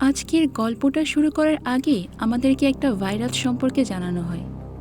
আজকের গল্পটা শুরু করার আগে আমাদেরকে একটা ভাইরাস সম্পর্কে জানানো হয়।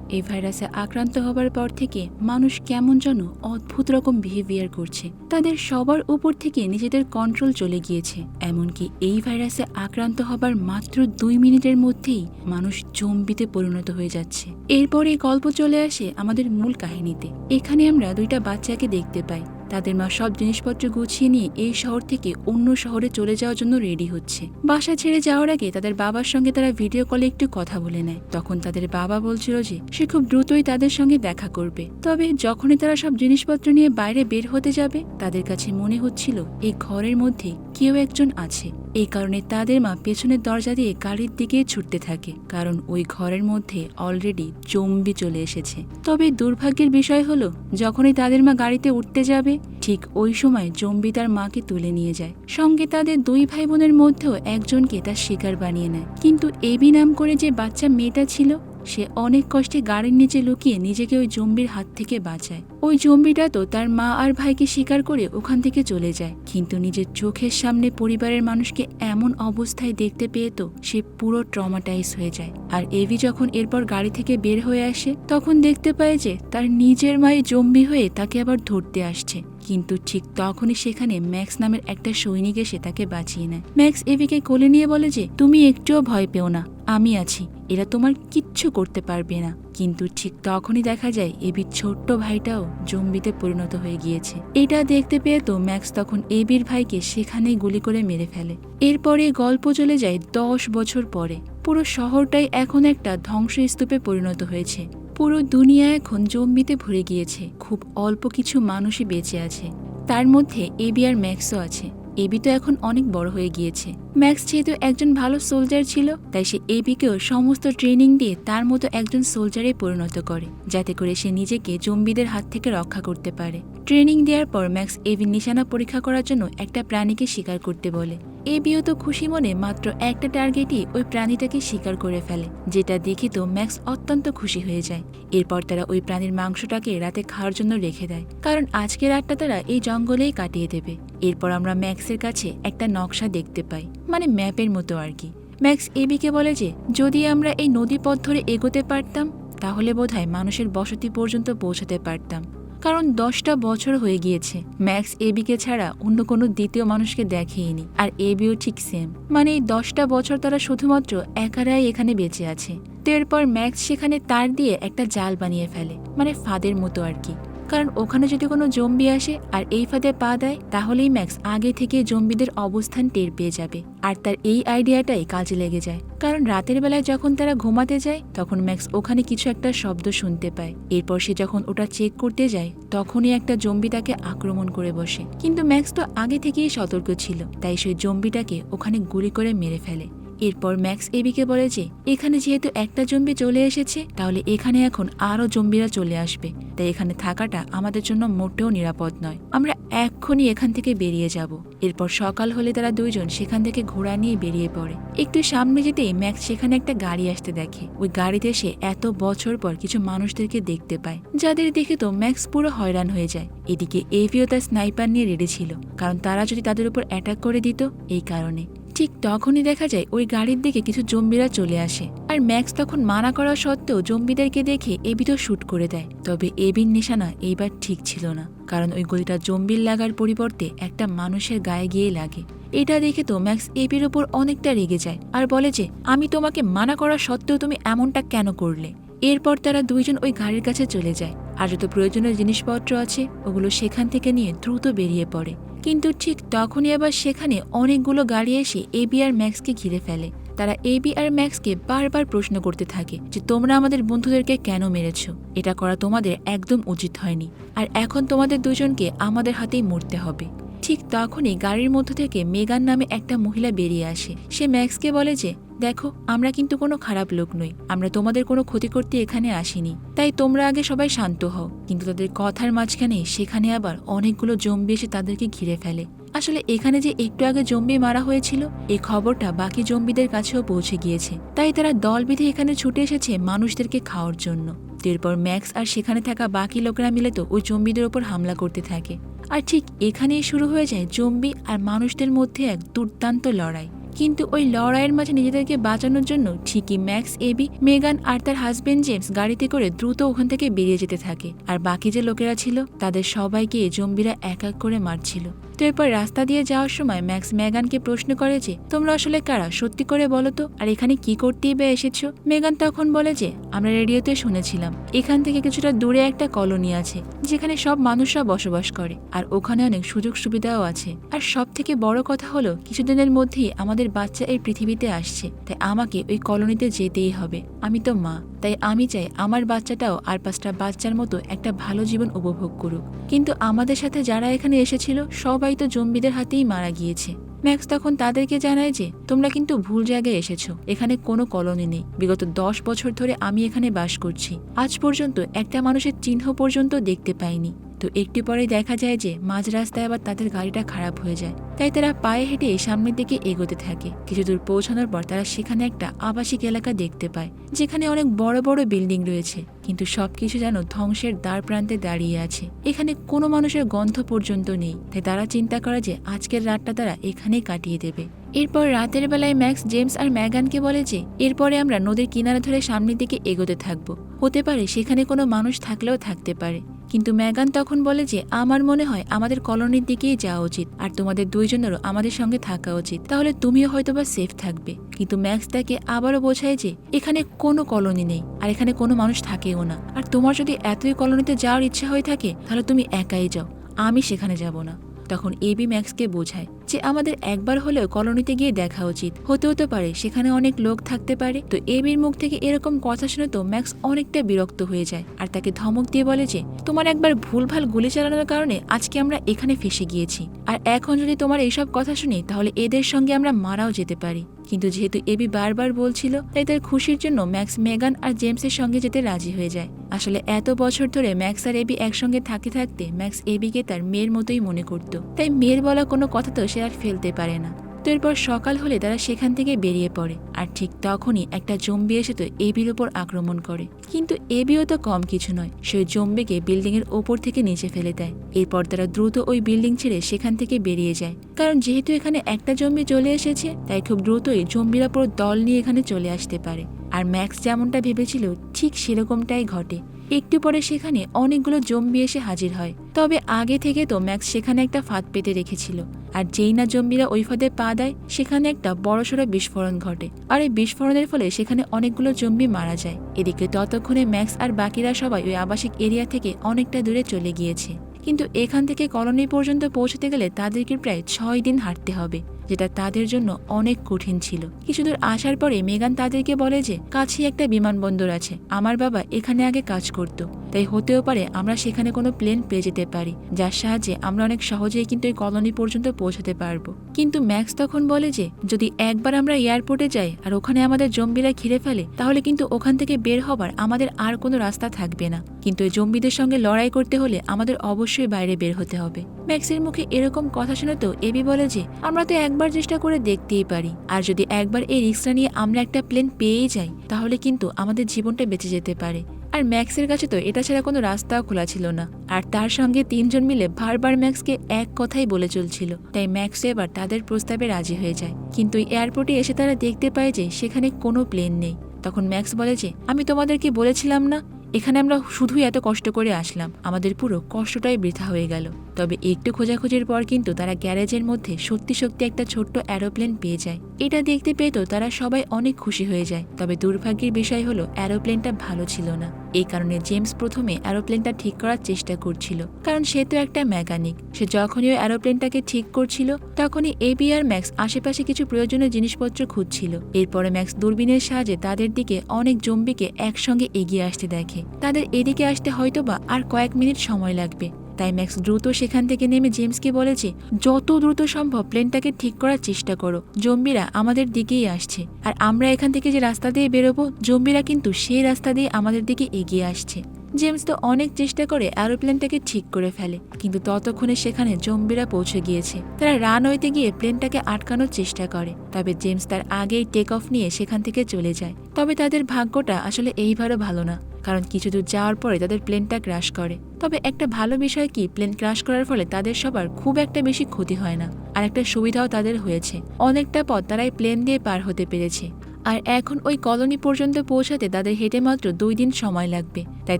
এই ভাইরাসে আক্রান্ত হবার পর থেকে মানুষ কেমন যেন অদ্ভুত রকম বিহেভিয়ার করছে। তাদের সবার উপর থেকে নিজেদের কন্ট্রোল চলে গিয়েছে। এমনকি এই ভাইরাসে আক্রান্ত হবার মাত্র দুই মিনিটের মধ্যেই মানুষ জম্বিতে পরিণত হয়ে যাচ্ছে। এরপর এই গল্প চলে আসে আমাদের মূল কাহিনীতে। এখানে আমরা দুইটা বাচ্চাকে দেখতে পাই। তাদের মা সব জিনিসপত্র গুছিয়ে নিয়ে এই শহর থেকে অন্য শহরে চলে যাওয়ার জন্য রেডি হচ্ছে। বাসা ছেড়ে যাওয়ার আগে তাদের বাবার সঙ্গে তারা ভিডিও কলে একটু কথা বলে নেয়। তখন তাদের বাবা বলছিল যে, সে খুব দ্রুতই তাদের সঙ্গে দেখা করবে। তবে যখনই তারা সব জিনিসপত্র নিয়ে বাইরে বের হতে যাবে, তাদের কাছে মনে হচ্ছিল, এই ঘরের মধ্যে কেউ একজন আছে। এই কারণে তাদের মা পেছনের দরজা দিয়ে গাড়ির দিকে ছুটতে থাকে, কারণ ওই ঘরের মধ্যে অলরেডি জম্বি চলে এসেছে। তবে দুর্ভাগ্যের বিষয় হল, যখনই তাদের মা গাড়িতে উঠতে যাবে, ঠিক ওই সময় জম্বি তার মাকে তুলে নিয়ে যায়। সঙ্গে তাদের দুই ভাই বোনের মধ্যেও একজনকে তার শিকার বানিয়ে নেয়। কিন্তু এবি নাম করে যে বাচ্চা মেয়েটা ছিল সে অনেক কষ্টে গাড়ির নিচে লুকিয়ে নিজেকে ওই জম্বির হাত থেকে বাঁচায়। ওই জম্বিটা তো তার মা আর ভাইকে শিকার করে ওখান থেকে চলে যায়। কিন্তু নিজের চোখের সামনে পরিবারের মানুষকে এমন অবস্থায় দেখতে পেয়ে তো সে পুরো ট্রমাটাইজ হয়ে যায়। আর এভি যখন এরপর গাড়ি থেকে বের হয়ে আসে, তখন দেখতে পায় যে তার নিজের মায়ে জম্বি হয়ে তাকে আবার ধরতে আসছে। কিন্তু ঠিক তখনই সেখানে ম্যাক্স নামের একটা সৈনিক এসে তাকে বাঁচিয়ে নেয়। ম্যাক্স এভিকে কোলে নিয়ে বলে যে, তুমি একটুও ভয় পেও না। আমি আছি, এরা তোমার কিচ্ছু করতে পারবে না। কিন্তু ঠিক তখনই দেখা যায়, এবির ছোট্ট ভাইটাও জম্বিতে পরিণত হয়ে গিয়েছে। এটা দেখতে পেয়ে তো ম্যাক্স তখন এবির ভাইকে সেখানেই গুলি করে মেরে ফেলে। এরপরে গল্প চলে যায় দশ বছর পরে। পুরো শহরটাই এখন একটা ধ্বংসস্তূপে পরিণত হয়েছে। পুরো দুনিয়া এখন জম্বিতে ভরে গিয়েছে। খুব অল্প কিছু মানুষই বেঁচে আছে। তার মধ্যে এবি আর ম্যাক্সও আছে। এবি তো এখন অনেক বড় হয়ে গিয়েছে। ম্যাক্স যেহেতু একজন ভালো সোলজার ছিল, তাই সে এবিকেও সমস্ত ট্রেনিং দিয়ে তার মতো একজন সোলজারে পরিণত করে, যাতে করে সে নিজেকে জম্বিদের হাত থেকে রক্ষা করতে পারে। ট্রেনিং দেওয়ার পর ম্যাক্স এবির নিশানা পরীক্ষা করার জন্য একটা প্রাণীকে শিকার করতে বলে। এবিও তো খুশি মনে মাত্র একটা টার্গেটই ওই প্রাণীটাকে শিকার করে ফেলে, যেটা দেখে তো ম্যাক্স অত্যন্ত খুশি হয়ে যায়। এরপর তারা ওই প্রাণীর মাংসটাকে রাতে খাওয়ার জন্য রেখে দেয়, কারণ আজকে রাতটা তারা এই জঙ্গলেই কাটিয়ে দেবে। এরপর আমরা ম্যাক্সের কাছে একটা নকশা দেখতে পাই। মানে ম্যাপের মতো আর কি। ম্যাক্স এবিকে বলে যে, যদি আমরা এই নদী পথ ধরে এগোতে পারতাম, তাহলে বোধহয় মানুষের বসতি পর্যন্ত পৌঁছাতে পারতাম। কারণ দশটা বছর হয়ে গিয়েছে, ম্যাক্স এবিকে ছাড়া অন্য কোনো দ্বিতীয় মানুষকে দেখেইনি। আর এবিও ঠিক সেম মানে এই দশটা বছর তারা শুধুমাত্র একারাই এখানে বেঁচে আছে। তো এরপর ম্যাক্স সেখানে তার দিয়ে একটা জাল বানিয়ে ফেলে। মানে ফাঁদের মতো আর কি। কারণ ওখানে যদি কোনো জম্বি আসে আর এই ফাঁদে পা দেয়, তাহলেই ম্যাক্স আগে থেকে জম্বিদের অবস্থান টের পেয়ে যাবে। আর তার এই আইডিয়াটাই কাজে লেগে যায়। কারণ রাতের বেলায় যখন তারা ঘুমাতে যায়, তখন ম্যাক্স ওখানে কিছু একটা শব্দ শুনতে পায়। এরপর সে যখন ওটা চেক করতে যায়, তখনই একটা জম্বি তাকে আক্রমণ করে বসে। কিন্তু ম্যাক্স তো আগে থেকেই সতর্ক ছিল, তাই সেই জম্বিটাকে ওখানে গুলি করে মেরে ফেলে। এরপর ম্যাক্স এবিকে বলে যে, এখানে যেহেতু একটা জম্বি চলে এসেছে, তাহলে এখানে এখন আরও জম্বিরা চলে আসবে। তাই এখানে থাকাটা আমাদের জন্য মোটেও নিরাপদ নয়। আমরা এক্ষুনি এখান থেকে বেরিয়ে যাব। এরপর সকাল হলে তারা দুইজন সেখান থেকে ঘোড়া নিয়ে বেরিয়ে পড়ে। একটু সামনে যেতেই ম্যাক্স সেখানে একটা গাড়ি আসতে দেখে। ওই গাড়িতে সে এত বছর পর কিছু মানুষদেরকে দেখতে পায়। যাদের দেখে তো ম্যাক্স পুরো হয়রান হয়ে যায়। এদিকে এভিও তার স্নাইপার নিয়ে রেডি ছিল। কারণ তারা যদি তাদের উপর অ্যাটাক করে দিত, এই কারণে। ঠিক তখনই দেখা যায় ওই গাড়ির দিকে কিছু জম্বিরা চলে আসে। আর ম্যাক্স তখন মানা করা সত্ত্বেও জম্বিদেরকে দেখে এবি তো শুট করে দেয়। তবে এবির নিশানা এইবার ঠিক ছিল না, কারণ ওই গলিটা জম্বির লাগার পরিবর্তে একটা মানুষের গায়ে গিয়ে লাগে। এটা দেখে তো ম্যাক্স এবির ওপর অনেকটা রেগে যায় আর বলে যে, আমি তোমাকে মানা করা সত্ত্বেও তুমি এমনটা কেন করলে? এরপর তারা দুইজন ওই গাড়ির কাছে চলে যায়। আর যত প্রয়োজনীয় জিনিসপত্র আছে, ওগুলো সেখান থেকে নিয়ে দ্রুত বেরিয়ে পড়ে। কিন্তু ঠিক তখনই আবার সেখানে অনেকগুলো গাড়ি এসে এবি আর ম্যাক্সকে ঘিরে ফেলে। তারা এবি আর ম্যাক্সকে বারবার প্রশ্ন করতে থাকে যে, তোমরা আমাদের বন্ধুদেরকে কেন মেরেছ? এটা করা তোমাদের একদম উচিত হয়নি। আর এখন তোমাদের দুজনকে আমাদের হাতেই মরতে হবে। ঠিক তখনই গাড়ির মধ্য থেকে মেগান নামে একটা মহিলা বেরিয়ে আসে। সে ম্যাক্সকে বলে যে, দেখো, আমরা কিন্তু কোনো খারাপ লোক নই। আমরা তোমাদের কোনো ক্ষতি করতে এখানে আসিনি। তাই তোমরা আগে সবাই শান্ত হও। কিন্তু তাদের কথার মাঝখানে সেখানে আবার অনেকগুলো জম্বি এসে তাদেরকে ঘিরে ফেলে। আসলে এখানে যে একটু আগে জম্বি মারা হয়েছিল এই খবরটা বাকি জম্বিদের কাছেও পৌঁছে গিয়েছে। তাই তারা দল বেঁধে এখানে ছুটে এসেছে মানুষদেরকে খাওয়ার জন্য। এরপর ম্যাক্স আর সেখানে থাকা বাকি লোকেরা মিলে তো ওই জম্বিদের ওপর হামলা করতে থাকে। আর ঠিক এখানেই শুরু হয়ে যায় জম্বি আর মানুষদের মধ্যে এক দুর্দান্ত লড়াই। কিন্তু ওই লড়াইয়ের মাঝে নিজেদেরকে বাঁচানোর জন্য ঠিকই ম্যাক্স এবি মেগান আর তার হাজবেন্ড জেমস গাড়িতে করে দ্রুত ওখান থেকে বেরিয়ে যেতে থাকে। আর বাকি যে লোকেরা ছিল, তাদের সবাইকে জম্বিরা এক এক করে মারছিল। তো এরপর রাস্তা দিয়ে যাওয়ার সময় ম্যাক্স মেগানকে প্রশ্ন করে যে, তোমরা আসলে কারা? সত্যি করে বলো তো। আর এখানে কি করতেই বা এসেছ? মেগান তখন বলে যে, আমরা রেডিওতে শুনেছিলাম। এখান থেকে কিছুটা দূরে একটা কলোনি আছে, যেখানে সব মানুষরা বসবাস করে, আর ওখানে অনেক সুযোগ সুবিধাও আছে। আর সব থেকে বড় কথা হলো, কিছুদিনের মধ্যেই আমাদের বাচ্চা এই পৃথিবীতে আসছে, তাই আমাকে ওই কলোনিতে যেতেই হবে। আমি তো মা, তাই আমি চাই আমার বাচ্চাটাও আর পাঁচটা বাচ্চার মতো একটা ভালো জীবন উপভোগ করুক। কিন্তু আমাদের সাথে যারা এখানে এসেছিল সবাই জম্বিদের হাতেই মারা গিয়েছে। ম্যাক্স তখন তাদেরকে জানায় যে, তোমরা কিন্তু ভুল জায়গায় এসেছ। এখানে কোনো কলোনি নেই। বিগত দশ বছর ধরে আমি এখানে বাস করছি। আজ পর্যন্ত একটা মানুষের চিহ্ন পর্যন্ত দেখতে পাইনি। তো একটু পরেই দেখা যায় যে মাঝ রাস্তায় আবার তাদের গাড়িটা খারাপ হয়ে যায়। তাই তারা পায়ে হেঁটে সামনের দিকে এগোতে থাকে। কিছু দূর পৌঁছানোর পর তারা সেখানে একটা আবাসিক এলাকা দেখতে পায়, যেখানে অনেক বড় বড় বিল্ডিং রয়েছে। কিন্তু সবকিছু যেন ধ্বংসের দ্বার প্রান্তে দাঁড়িয়ে আছে। এখানে কোনো মানুষের গন্ধ পর্যন্ত নেই। তাই তারা চিন্তা করে যে আজকের রাতটা তারা এখানেই কাটিয়ে দেবে। এরপর রাতের বেলায় ম্যাক্স, জেমস আর ম্যাগানকে বলে যে, এরপরে আমরা নদীর কিনারা ধরে সামনের দিকে এগোতে থাকব। হতে পারে সেখানে কোনো মানুষ থাকলেও থাকতে পারে। কিন্তু ম্যাগান তখন বলে যে, আমার মনে হয় আমাদের কলোনির দিকেই যাওয়া উচিত আর তোমাদের দুইজনেরও আমাদের সঙ্গে থাকা উচিত। তাহলে তুমিও হয়তোবা সেফ থাকবে। কিন্তু ম্যাক্স তাকে আবারও বোঝায় যে, এখানে কোনো কলোনি নেই আর এখানে কোনো মানুষ থাকেও না। আর তোমার যদি এতই কলোনিতে যাওয়ার ইচ্ছা হয়ে থাকে, তাহলে তুমি একাই যাও। আমি সেখানে যাব না। তখন এবি ম্যাক্সকে বোঝায় যে আমাদের একবার হলেও কলোনিতে গিয়ে দেখা উচিত। হতে হতে পারে, সেখানে অনেক লোক থাকতে পারে। তো এবির মুখ থেকে এরকম কথা শুনে তো ম্যাক্স অনেকটা বিরক্ত হয়ে যায় আর তাকে ধমক দিয়ে বলে যে, তোমার একবার ভুলভাল গুলি চালানোর কারণে আজকে আমরা এখানে ফেসে গিয়েছি। আর এখন যদি তোমার এইসব কথা শুনি, তাহলে এদের সঙ্গে আমরা মারাও যেতে পারি। কিন্তু যেহেতু এবি বারবার বলছিল, তাই তার খুশির জন্য ম্যাক্স মেগান আর জেমসের সঙ্গে যেতে রাজি হয়ে যায়। আসলে এত বছর ধরে ম্যাক্স আর এবি একসঙ্গে থাকতে থাকতে ম্যাক্স এবিকে তার মেয়ের মতোই মনে করত। তাই মেয়ের বলা কোনো কথা তো সে আর ফেলতে পারে না। তো এরপর সকাল হলে তারা সেখান থেকে বেরিয়ে পড়ে, আর ঠিক তখনই একটা জম্বি এসে তো এবির ওপর আক্রমণ করে। কিন্তু এবিও তো কম কিছু নয়, সে ওই জম্বিকে বিল্ডিং এর ওপর থেকে নিচে ফেলে দেয়। এরপর তারা দ্রুত ওই বিল্ডিং ছেড়ে সেখান থেকে বেরিয়ে যায়। কারণ যেহেতু এখানে একটা জম্বি চলে এসেছে, তাই খুব দ্রুতই জম্বিরা পুরো দল নিয়ে এখানে চলে আসতে পারে। আর ম্যাক্স যেমনটা ভেবেছিল, ঠিক সেরকমটাই ঘটে। একটু পরে সেখানে অনেকগুলো জম্বি এসে হাজির হয়। তবে আগে থেকে তো ম্যাক্স সেখানে একটা ফাঁদ পেতে রেখেছিল। আর যেই না জম্বিরা ওই ফাঁদে পা দেয়, সেখানে একটা বড়সড় বিস্ফোরণ ঘটে। আর এই বিস্ফোরণের ফলে সেখানে অনেকগুলো জম্বি মারা যায়। এদিকে ততক্ষণে ম্যাক্স আর বাকিরা সবাই ওই আবাসিক এরিয়া থেকে অনেকটা দূরে চলে গিয়েছে। কিন্তু এখান থেকে কলোনি পর্যন্ত পৌঁছতে গেলে তাদেরকে প্রায় ছয় দিন হাঁটতে হবে। যেটা তাদের জন্য অনেক কঠিন ছিল। কিছু দূর আসার পরে মেগান তাদেরকে বলে যে, কাছেই একটা বিমানবন্দর আছে। আমার বাবা এখানে আগে কাজ করত। তাই হতেও পারে আমরা সেখানে কোনো প্লেন পেয়ে যেতে পারি, যার সাহায্যে আমরা অনেক সহজেই কিন্তু এই কলোনি পর্যন্ত পৌঁছাতে পারব। কিন্তু ম্যাক্স তখন বলে যে, যদি একবার আমরা এয়ারপোর্টে যাই আর ওখানে আমাদের জম্বিরা ঘিরে ফেলে, তাহলে কিন্তু ওখান থেকে বের হবার আমাদের আর কোনো রাস্তা থাকবে না। কিন্তু এই জম্বিদের সঙ্গে লড়াই করতে হলে আমাদের অবশ্যই বাইরে বের হতে হবে। ম্যাক্সের মুখে এরকম কথা শুনে তো এবি বলে যে, আমরা তো একবার চেষ্টা করে দেখতেই পারি। আর যদি একবার এই রিক্সটা নিয়ে আমরা একটা প্লেন পেয়েই যাই, তাহলে কিন্তু আমাদের জীবনটা বেঁচে যেতে পারে। আর ম্যাক্সের কাছে তো এটা ছাড়া কোনো রাস্তাও খোলা ছিল না। আর তার সঙ্গে তিনজন মিলে বারবার ম্যাক্সকে এক কথাই বলে চলছিল। তাই ম্যাক্স এবার তাদের প্রস্তাবে রাজি হয়ে যায়। কিন্তু এয়ারপোর্টে এসে তারা দেখতে পায় যে সেখানে কোনো প্লেন নেই। তখন ম্যাক্স বলে যে, আমি তোমাদেরকে বলেছিলাম না, এখানে আমরা শুধুই এত কষ্ট করে আসলাম। আমাদের পুরো কষ্টটাই বৃথা হয়ে গেল। তবে একটু খোঁজাখুঁজির পর কিন্তু তারা গ্যারেজের মধ্যে সত্যি সত্যি একটা ছোট্ট অ্যারোপ্লেন পেয়ে যায়। এটা দেখতে পেয়ে তো তারা সবাই অনেক খুশি হয়ে যায়। তবে দুর্ভাগ্যের বিষয় হলো অ্যারোপ্লেনটা ভালো ছিল না। এই কারণে জেমস প্রথমে অ্যারোপ্লেনটা ঠিক করার চেষ্টা করছিল। কারণ সে তো একটা মেকানিক। সে যখনই ওই অ্যারোপ্লেনটাকে ঠিক করছিল, তখনই এবি আর ম্যাক্স আশেপাশে কিছু প্রয়োজনীয় জিনিসপত্র খুঁজছিল। এরপরে ম্যাক্স দূরবীনের সাহায্যে তাদের দিকে অনেক জম্বিকে একসঙ্গে এগিয়ে আসতে দেখে। তাদের এদিকে আসতে হয়তোবা আর কয়েক মিনিট সময় লাগবে। তাই ম্যাক্স দ্রুত সেখান থেকে নেমে জেমসকে বলেছে, যত দ্রুত সম্ভব প্লেনটাকে ঠিক করার চেষ্টা করো। জম্বিরা আমাদের দিকেই আসছে। আর আমরা এখান থেকে যে রাস্তা দিয়ে বেরোবো, জম্বিরা কিন্তু সেই রাস্তা দিয়ে আমাদের দিকে এগিয়ে আসছে। জেমস তো অনেক চেষ্টা করে অ্যারোপ্লেনটাকে ঠিক করে ফেলে, কিন্তু ততক্ষণে সেখানে জম্বিরা পৌঁছে গিয়েছে। তারা রানওয়েতে গিয়ে প্লেনটাকে আটকানোর চেষ্টা করে, তবে জেমস তার আগেই টেক অফ নিয়ে সেখান থেকে চলে যায়। তবে তাদের ভাগ্যটা আসলে এইবারও ভালো না, কারণ কিছু দূর যাওয়ার পরে তাদের প্লেনটা ক্র্যাশ করে। তবে একটা ভালো বিষয় কি, প্লেন ক্র্যাশ করার ফলে তাদের সবার খুব একটা বেশি ক্ষতি হয় না, আর একটা সুবিধাও তাদের হয়েছে। অনেকটা পথ তারা এই প্লেন দিয়ে পার হতে পেরেছে। আর এখন ওই কলোনি পর্যন্ত পৌঁছাতে তাদের হেঁটে মাত্র দুই দিন সময় লাগবে। তাই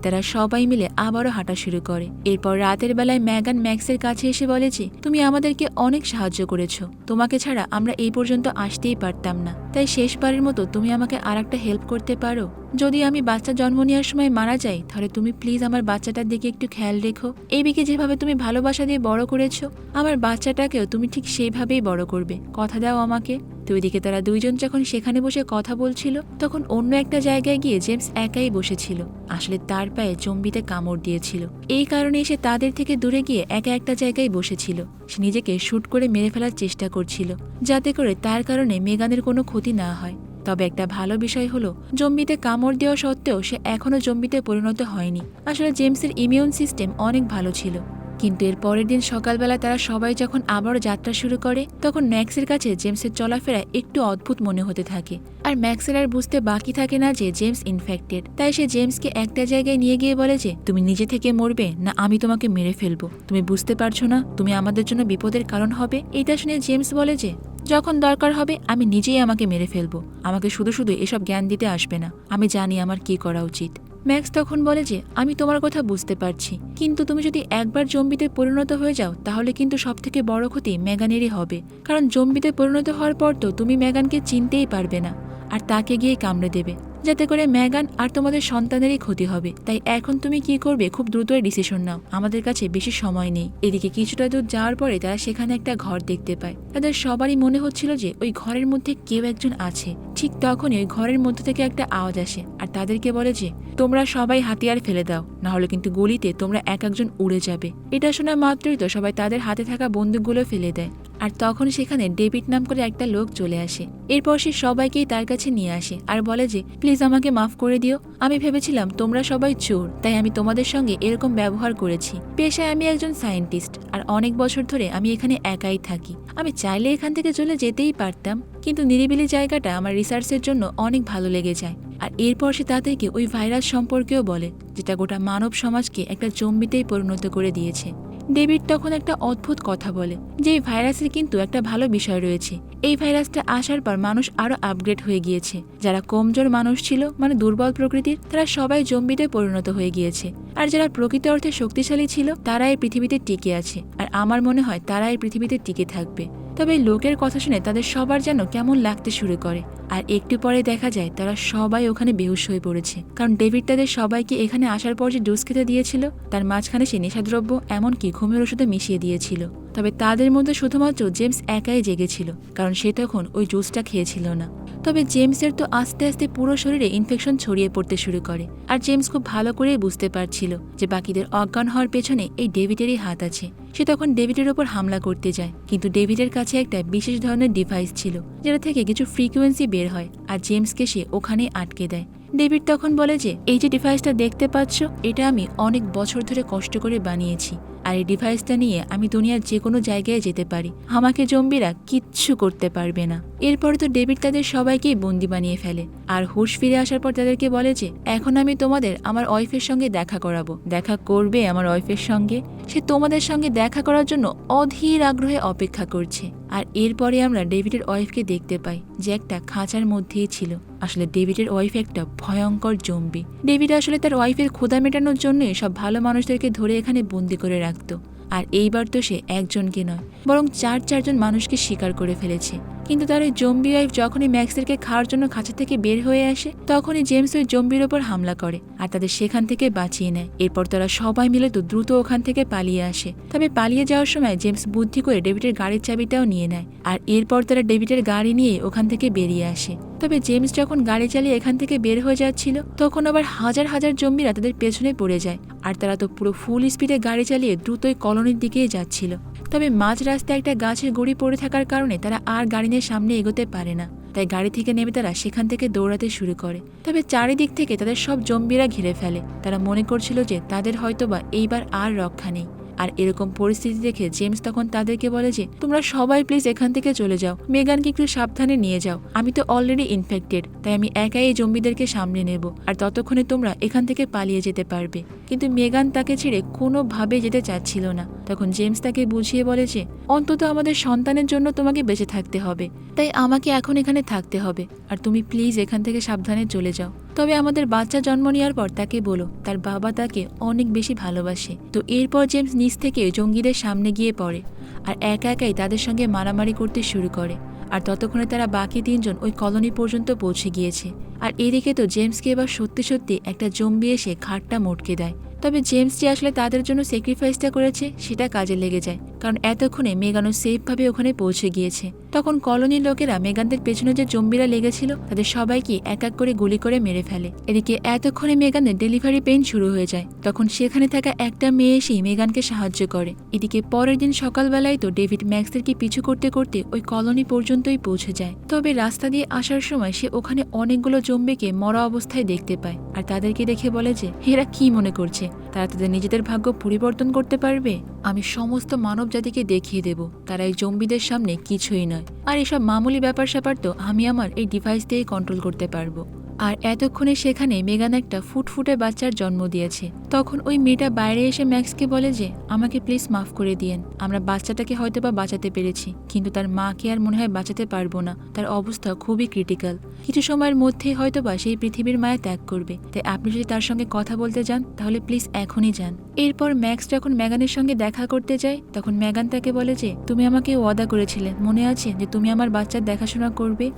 তারা সবাই মিলে আবারও হাঁটা শুরু করে। এরপর রাতের বেলায় ম্যাগান ম্যাক্সের কাছে এসে বলে যে, তুমি আমাদেরকে অনেক সাহায্য করেছ। তোমাকে ছাড়া আমরা এই পর্যন্ত আসতেই পারতাম না। তাই শেষবারের মতো তুমি আমাকে আর একটা হেল্প করতে পারো? যদি আমি বাচ্চা জন্ম নেওয়ার সময় মারা যাই, তাহলে তুমি প্লিজ আমার বাচ্চাটার দিকে একটু খেয়াল রেখো। এই বিকে যেভাবে তুমি ভালোবাসা দিয়ে বড় করেছ, আমার বাচ্চাটাকেও তুমি ঠিক সেইভাবেই বড় করবে। কথা দাও আমাকে। তো ওইদিকে তারা দুইজন যখন সেখানে বসে কথা বলছিল, তখন অন্য একটা জায়গায় গিয়ে জেমস একাই বসেছিল। আসলে তার পায়ে জম্বিতে কামড় দিয়েছিল। এই কারণে এসে তাদের থেকে দূরে গিয়ে একা একটা জায়গায় বসেছিল। সে নিজেকে শুট করে মেরে ফেলার চেষ্টা করছিল, যাতে করে তার কারণে মেগানের কোনো ক্ষতি না হয়। তবে একটা ভালো বিষয় হলো, জম্বিতে কামড় দেওয়া সত্ত্বেও সে এখনও জম্বিতে পরিণত হয়নি। আসলে জেমসের ইমিউন সিস্টেম অনেক ভালো ছিল। কিন্তু এর পরের দিন সকালবেলা তারা সবাই যখন আবারও যাত্রা শুরু করে, তখন ম্যাক্সের কাছে জেমসের চলাফেরা একটু অদ্ভুত মনে হতে থাকে। আর ম্যাক্সের আর বুঝতে বাকি থাকে না যে জেমস ইনফেক্টেড তাই সে জেমসকে একটা জায়গায় নিয়ে গিয়ে বলে যে, তুমি নিজে থেকে মরবে, না আমি তোমাকে মেরে ফেলব। তুমি বুঝতে পারছ না, তুমি আমাদের জন্য বিপদের কারণ হবে? এটা শুনে জেমস বলে যে যখন দরকার হবে, আমি নিজেই আমাকে মেরে ফেলব। আমাকে শুধু শুধু এসব জ্ঞান দিতে আসবে না। আমি জানি আমার কি করা উচিত। ম্যাক্স তখন বলে যে, আমি তোমার কথা বুঝতে পারছি। কিন্তু তুমি যদি একবার জম্বিতে পরিণত হয়ে যাও, তাহলে কিন্তু সব থেকে বড় ক্ষতি ম্যাগানেরই হবে। কারণ জম্বিতে পরিণত হওয়ার পর তো তুমি ম্যাগানকে চিনতেই পারবে না। আর তাকে গিয়ে কামড়ে দেবে। যাতে করে ম্যাগান আর তোমাদের সন্তানেরই ক্ষতি হবে। তাই এখন তুমি কি করবে খুব দ্রুতই ডিসিশন নাও। আমাদের কাছে বেশি সময় নেই। এদিকে কিছুটা দূর যাওয়ার পরে তারা সেখানে একটা ঘর দেখতে পায়। তাদের সবারই মনে হচ্ছিল যে ওই ঘরের মধ্যে কেউ একজন আছে। ঠিক তখনই ওই ঘরের মধ্যে থেকে একটা আওয়াজ আসে আর তাদেরকে বলে যে, তোমরা সবাই হাতিয়ার ফেলে দাও না হলে কিন্তু গুলিতে তোমরা এক একজন উড়ে যাবে। এটা শোনা মাত্রই তো সবাই তাদের হাতে থাকা বন্দুকগুলো ফেলে দেয়। আর তখন সেখানে ডেভিড নাম করে একটা লোক চলে আসে। এরপর সে সবাইকেই তার কাছে নিয়ে আসে আর বলে যে, প্লিজ আমাকে মাফ করে দিও। আমি ভেবেছিলাম তোমরা সবাই চোর, তাই আমি তোমাদের সঙ্গে এরকম ব্যবহার করেছি। পেশায় আমি একজন সায়েন্টিস্ট আর অনেক বছর ধরে আমি এখানে একাই থাকি। আমি চাইলে এখান থেকে চলে যেতেই পারতাম, কিন্তু নিরিবিলি জায়গাটা আমার রিসার্চের জন্য অনেক ভালো লেগে যায়। আর এরপর সে তাদেরকে ওই ভাইরাস সম্পর্কেও বলে, যেটা গোটা মানব সমাজকে একটা জম্বিতেই পরিণত করে দিয়েছে। ডেভিড তখন একটা অদ্ভুত কথা বলে, যে এই ভাইরাসের কিন্তু একটা ভালো বিষয় রয়েছে। এই ভাইরাসটা আসার পর মানুষ আরও আপগ্রেড হয়ে গিয়েছে। যারা কমজোর মানুষ ছিল মানে দুর্বল প্রকৃতির, তারা সবাই জম্বিতে পরিণত হয়ে গিয়েছে। আর যারা প্রকৃত অর্থে শক্তিশালী ছিল, তারা এই পৃথিবীতে টিকে আছে। আর আমার মনে হয় তারা এই পৃথিবীতে টিকে থাকবে। তবে লোকের কথা শুনে তাদের সবার যেন কেমন লাগতে শুরু করে। আর একটু পরে দেখা যায় তারা সবাই ওখানে বেহুশ হয়ে পড়েছে। কারণ ডেভিড তাদের সবাইকে এখানে আসার পর যে ডোজ খেতে দিয়েছিল, তার মাঝখানে সে নেশাদ্রব্য এমনকি ঘুমের ওষুধে মিশিয়ে দিয়েছিল। তবে তাদের মধ্যে শুধুমাত্র জেমস একাই জেগেছিল, কারণ সে তখন ওই জুসটা খেয়েছিল না। তবে জেমসের তো আস্তে আস্তে পুরো শরীরে ইনফেকশন ছড়িয়ে পড়তে শুরু করে, আর জেমস খুব ভালো করেই বুঝতে পারছিল যে বাকিদের অজ্ঞান হওয়ার পেছনে এই ডেভিডেরই হাত আছে। সে তখন ডেভিডের ওপর হামলা করতে যায়, কিন্তু ডেভিডের কাছে একটা বিশেষ ধরনের ডিভাইস ছিল, যেটা থেকে কিছু ফ্রিকোয়েন্সি বের হয়, আর জেমসকে সে ওখানেই আটকে দেয়। ডেভিড তখন বলে যে, এই যে ডিভাইসটা দেখতে পাচ্ছ, এটা আমি অনেক বছর ধরে কষ্ট করে বানিয়েছি আর এই ডিভাইসটা নিয়ে আমি দুনিয়ার যে কোনো জায়গায় যেতে পারি। আমাকে জম্বিরা কিচ্ছু করতে পারবে না। এরপর তো ডেভিড তাদের সবাইকেই বন্দি বানিয়ে ফেলে। আর হুশ ফিরে আসার পর তাদেরকে বলে যে, এখন আমি তোমাদের আমার ওয়াইফের সঙ্গে দেখা করাবো। দেখা করবে আমার ওয়াইফের সঙ্গে। সে তোমাদের সঙ্গে দেখা করার জন্য অধীর আগ্রহে অপেক্ষা করছে। আর এরপরে আমরা ডেভিডের ওয়াইফকে দেখতে পাই যে একটা খাঁচার মধ্যেই ছিল। আসলে ডেভিডের ওয়াইফ একটা ভয়ঙ্কর জম্বি। ডেভিড আসলে তার ওয়াইফের ক্ষুধা মেটানোর জন্যই সব ভালো মানুষদেরকে ধরে এখানে বন্দি করে রাখতো আর এইবার তো সে একজনকে নয় বরং চার চারজন মানুষকে শিকার করে ফেলেছে। কিন্তু তার ওই জম্বি ওয়াইফ যখনই ম্যাক্সেরকে খাওয়ার জন্য খাঁচা থেকে বের হয়ে আসে, তখনই জেমস ওই জম্বির ওপর হামলা করে আর তাদের সেখান থেকে বাঁচিয়ে নেয়। এরপর তারা সবাই মিলে তো দ্রুত ওখান থেকে পালিয়ে আসে। তবে পালিয়ে যাওয়ার সময় জেমস বুদ্ধি করে ডেভিডের গাড়ির চাবিটাও নিয়ে নেয় আর এরপর তারা ডেভিডের গাড়ি নিয়ে ওখান থেকে বেরিয়ে আসে। তবে জেমস যখন গাড়ি চালিয়ে এখান থেকে বের হয়ে যাচ্ছিল, তখন আবার হাজার হাজার জম্বিরা তাদের পেছনে পড়ে যায় আর তারা তো পুরো ফুল স্পিডে গাড়ি চালিয়ে দ্রুতই কলোনির দিকেই যাচ্ছিল। তবে মাঝ রাস্তায় একটা গাছের গুড়ি পড়ে থাকার কারণে তারা আর গাড়ি নিয়ে সামনে এগোতে পারে না। তাই গাড়ি থেকে নেমে তারা সেখান থেকে দৌড়াতে শুরু করে। তবে চারিদিক থেকে তাদের সব জম্বিরা ঘিরে ফেলে। তারা মনে করছিল যে তাদের হয়তোবা এইবার আর রক্ষা নেই। আর এরকম পরিস্থিতি দেখে জেমস তখন তাদেরকে বলে যে, তোমরা সবাই প্লিজ এখান থেকে চলে যাও। মেগানকে একটু সাবধানে নিয়ে যাও। আমি তো অলরেডি ইনফেক্টেড তাই আমি একাই এই জম্বিদেরকে সামনে নেব। আর ততক্ষণে তোমরা এখান থেকে পালিয়ে যেতে পারবে। কিন্তু মেগান তাকে ছেড়ে কোনোভাবে যেতে চাচ্ছিল না। তখন জেমস তাকে বুঝিয়ে বলে যে, অন্তত আমাদের সন্তানের জন্য তোমাকে বেঁচে থাকতে হবে। তাই আমাকে এখন এখানে থাকতে হবে। আর তুমি প্লিজ এখান থেকে সাবধানে চলে যাও। তবে আমাদের বাচ্চা জন্ম নেওয়ার পর তাকে বলো, তার বাবা তাকে অনেক বেশি ভালোবাসে। তো এরপর জেমস নিচ থেকে জঙ্গিদের সামনে গিয়ে পড়ে আর একা একাই তাদের সঙ্গে মারামারি করতে শুরু করে। আর ততক্ষণে তারা বাকি তিনজন ওই কলোনি পর্যন্ত পৌঁছে গিয়েছে। আর এদিকে তো জেমসকে এবার সত্যি সত্যি একটা জম্বি এসে খাটটা মোটকে দেয়। তবে জেমস যে আসলে তাদের জন্য স্যাক্রিফাইসটা করেছে, সেটা কাজে লেগে যায়। কারণ এতক্ষণে মেগানও সেফভাবে ওখানে পৌঁছে গিয়েছে। তখন কলোনির লোকেরা মেগানদের পেছনে যে জম্বিরা লেগেছিল, তাদের সবাইকে এক এক করে গুলি করে মেরে ফেলে। এদিকে এতক্ষণে মেগানের ডেলিভারি পেইন শুরু হয়ে যায়। তখন সেখানে থাকা একটা মেয়ে এসেই মেগানকে সাহায্য করে। এদিকে পরের দিন সকালবেলায় তো ডেভিড ম্যাক্সদেরকে পিছু করতে করতে ওই কলোনি পর্যন্তই পৌঁছে যায়। তবে রাস্তা দিয়ে আসার সময় সে ওখানে অনেকগুলো জম্বিকে মরা অবস্থায় দেখতে পায় আর তাদেরকে দেখে বলে যে, এরা কি মনে করছে? তারা তাদের নিজেদের ভাগ্য পরিবর্তন করতে পারবে? আমি সমস্ত মানব জাতিকে দেখিয়ে দেব। তারা এই জম্বিদের সামনে কিছুই নয়। আর এসব মামুলি ব্যাপার স্যাপার তো আমি আমার এই ডিভাইস দিয়েই কন্ট্রোল করতে পারব। আর এতক্ষণে সেখানে মেগান একটা ফুটফুটে বাচ্চার জন্ম দিয়েছে। তখন ওই মেয়েটা বাইরে এসে ম্যাক্সকে বলে যে, আমাকে প্লিজ মাফ করে দিয়েন। আমরা বাচ্চাটাকে হয়তো বা বাঁচাতে পেরেছি, কিন্তু তার মাকে আর মনে হয় বাঁচাতে পারব না। তার অবস্থা খুবই ক্রিটিক্যাল কিছু সময়ের মধ্যেই হয়তো বা সেই পৃথিবীর মায়া ত্যাগ করবে। তাই আপনি যদি তার সঙ্গে কথা বলতে যান, তাহলে প্লিজ এখনই যান। এরপর ম্যাক্স যখন ম্যাগানের সঙ্গে দেখা করতে যায়, তখন ম্যাগান তাকে বলে যে, তুমি আমাকে ওয়াদা করেছিলে। মনে আছে যে তুমি আমার বাচ্চার দেখাশোনা করবে?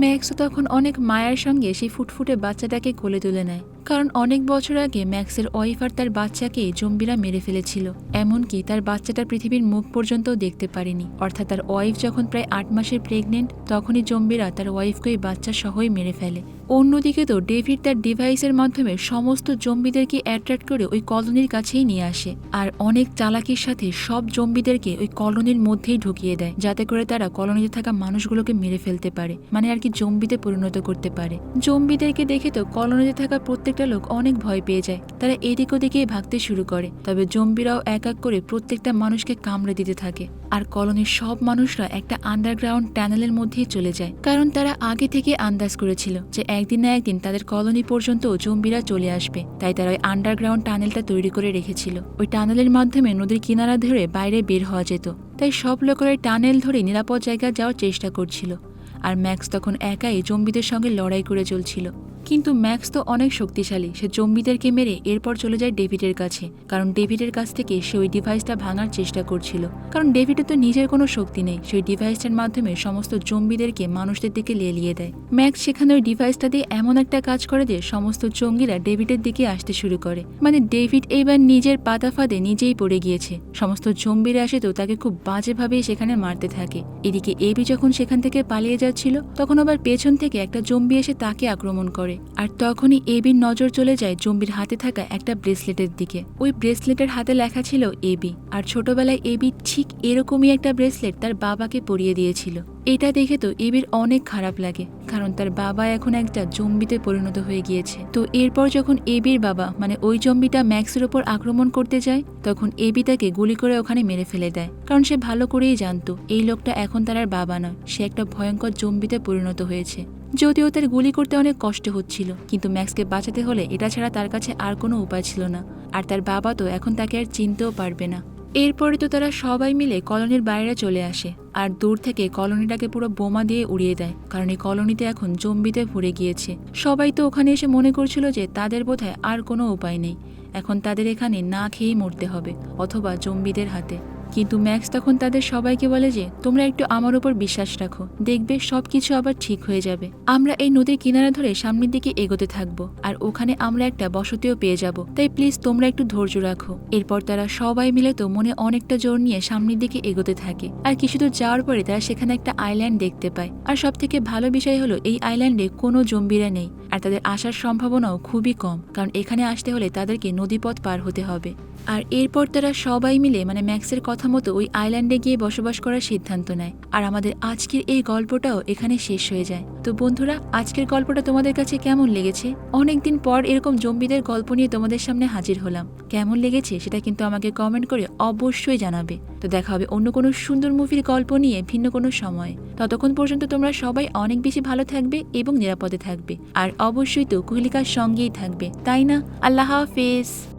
ম্যাক্সও তখন অনেক মায়ার সঙ্গে সেই ফুটফুটে বাচ্চাটাকে কোলে তুলে নেয়। কারণ অনেক বছর আগে ম্যাক্সের ওয়াইফ আর তার বাচ্চাকে জম্বিরা মেরে ফেলেছিল। এমনকি তার বাচ্চাটা পৃথিবীর মুখ পর্যন্তও দেখতে পারেনি। অর্থাৎ তার ওয়াইফ যখন প্রায় আট মাসের প্রেগনেন্ট তখনই জম্বিরা তার ওয়াইফকে ওই বাচ্চা সহই মেরে ফেলে। অন্যদিকে তো ডেভিড তার ডিভাইসের মাধ্যমে সমস্ত জম্বিদেরকে অ্যাট্রাক্ট করে ওই কলোনির কাছেই নিয়ে আসে। আর অনেক চালাকির সাথে সব জম্বিদেরকে ওই কলোনির মধ্যেই ঢুকিয়ে দেয়, যাতে করে তারা কলোনিতে থাকা মানুষগুলোকে মেরে ফেলতে পারে মানে আর কি জম্বিতে পরিণত করতে পারে। জম্বিদেরকে দেখে তো কলোনিতে থাকা প্রত্যেকটা লোক অনেক ভয় পেয়ে যায়। তারা এদিক ওদিকেই ভাগতে শুরু করে। তবে জম্বিরাও এক এক করে প্রত্যেকটা মানুষকে কামড়ে দিতে থাকে। আর কলোনির সব মানুষরা একটা আন্ডারগ্রাউন্ড ট্যানেলের মধ্যেই চলে যায়। কারণ তারা আগে থেকে আন্দাজ করেছিল যে একদিন না একদিন তাদের কলোনি পর্যন্ত জম্বিরা চলে আসবে। তাই তারা ওই আন্ডারগ্রাউন্ড টানেলটা তৈরি করে রেখেছিল। ওই টানেলের মাধ্যমে নদীর কিনারা ধরে বাইরে বের হওয়া যেত। তাই সব লোকের টানেল ধরে নিরাপদ জায়গায় যাওয়ার চেষ্টা করছিল। আর ম্যাক্স তখন একাই জম্বিদের সঙ্গে লড়াই করে চলছিল। কিন্তু ম্যাক্স তো অনেক শক্তিশালী। সে জম্বিদেরকে মেরে এরপর চলে যায় ডেভিডের কাছে, কারণ ডেভিডের কাছ থেকে সে ওই ডিভাইসটা ভাঙার চেষ্টা করছিল। কারণ ডেভিডের তো নিজের কোনো শক্তি নেই সেই ডিভাইসটার মাধ্যমে সমস্ত জম্বিদেরকে মানুষদের দিকে লেলিয়ে দেয়। ম্যাক্স সেখানে ওই ডিভাইসটা দিয়ে এমন একটা কাজ করে যে সমস্ত জঙ্গিরা ডেভিডের দিকে আসতে শুরু করে। মানে ডেভিড এইবার নিজের পাতা ফাঁদে নিজেই পড়ে গিয়েছে। সমস্ত জম্বিরা আসে তো তাকে খুব বাজেভাবেই সেখানে মারতে থাকে। এদিকে এবি যখন সেখান থেকে পালিয়ে যাচ্ছিল, তখন আবার পেছন থেকে একটা জম্বি এসে তাকে আক্রমণ করে। আর তখনই এবির নজর চলে যায় জম্বির হাতে থাকা একটা ব্রেসলেটের দিকে। ওই ব্রেসলেটের হাতে লেখা ছিল এবি, আর ছোটবেলায় এবি ঠিক এরকমই একটা ব্রেসলেট তার বাবাকে পরিয়ে দিয়েছিল। এটা দেখে তো এবির অনেক খারাপ লাগে, কারণ তার বাবা এখন একটা জম্বিতে পরিণত হয়ে গিয়েছে। তো এরপর যখন এবির বাবা মানে ওই জম্বিটা ম্যাক্সের ওপর আক্রমণ করতে যায়, তখন এবি তাকে গুলি করে ওখানে মেরে ফেলে দেয়। কারণ সে ভালো করেই জানতো, এই লোকটা এখন তার আর বাবা নয়, সে একটা ভয়ঙ্কর জম্বিতে পরিণত হয়েছে। যদিও তার গুলি করতে অনেক কষ্ট হচ্ছিল, কিন্তু ম্যাক্সকে বাঁচাতে হলে এটা ছাড়া তার কাছে আর কোনো উপায় ছিল না, আর তার বাবা তো এখন তাকে আর চিনতেও পারবে না। এরপরে তো তারা সবাই মিলে কলোনির বাইরে চলে আসে, আর দূর থেকে কলোনিটাকে পুরো বোমা দিয়ে উড়িয়ে দেয়, কারণ এই কলোনিতে এখন জম্বিতে ভরে গিয়েছে। সবাই তো ওখানে এসে মনে করছিল যে তাদের বোধহয় আর কোনো উপায় নেই, এখন তাদের এখানে না খেয়েই মরতে হবে, অথবা জম্বিদের হাতে। কিন্তু ম্যাক্স তখন তাদের সবাইকে বলে যে, তোমরা একটু আমার উপর বিশ্বাস রাখো। দেখবে সবকিছু আবার ঠিক হয়ে যাবে। আমরা এই নদীর কিনারা ধরে সামনের দিকে এগোতে থাকব আর ওখানে আমরা একটা বসতিও পেয়ে যাব। তাই প্লিজ তোমরা একটু ধৈর্য রাখো। এরপর তারা সবাই মিলে তো মনে অনেকটা জোর নিয়ে সামনের দিকে এগোতে থাকে। আর কিছু দূর যাওয়ার পরে তারা সেখানে একটা আইল্যান্ড দেখতে পায়। আর সব থেকে ভালো বিষয় হলো, এই আইল্যান্ডে কোনো জম্বিরা নেই। আর তাদের আসার সম্ভাবনাও খুবই কম, কারণ এখানে আসতে হলে তাদেরকে নদীপথ পার হতে হবে। আর এরপর তারা সবাই মিলে মানে ম্যাক্সের কথা মতো ওই আইল্যান্ডে গিয়ে বসবাস করার সিদ্ধান্ত নেয়। আর আমাদের আজকের এই গল্পটাও এখানে শেষ হয়ে যায়। তো বন্ধুরা, আজকের গল্পটা তোমাদের কাছে কেমন লেগেছে? অনেকদিন পর এরকম জম্বিদের গল্প নিয়ে তোমাদের সামনে হাজির হলাম। কেমন লেগেছে সেটা কিন্তু আমাকে কমেন্ট করে অবশ্যই জানাবে। তো দেখা হবে অন্য কোনো সুন্দর মুভির গল্প নিয়ে ভিন্ন কোনো সময়। ততক্ষণ পর্যন্ত তোমরা সবাই অনেক বেশি ভালো থাকবে এবং নিরাপদে থাকবে। আর অবশ্যই তো কুহেলিকার সঙ্গেই থাকবে, তাই না? আল্লাহ হাফেজ।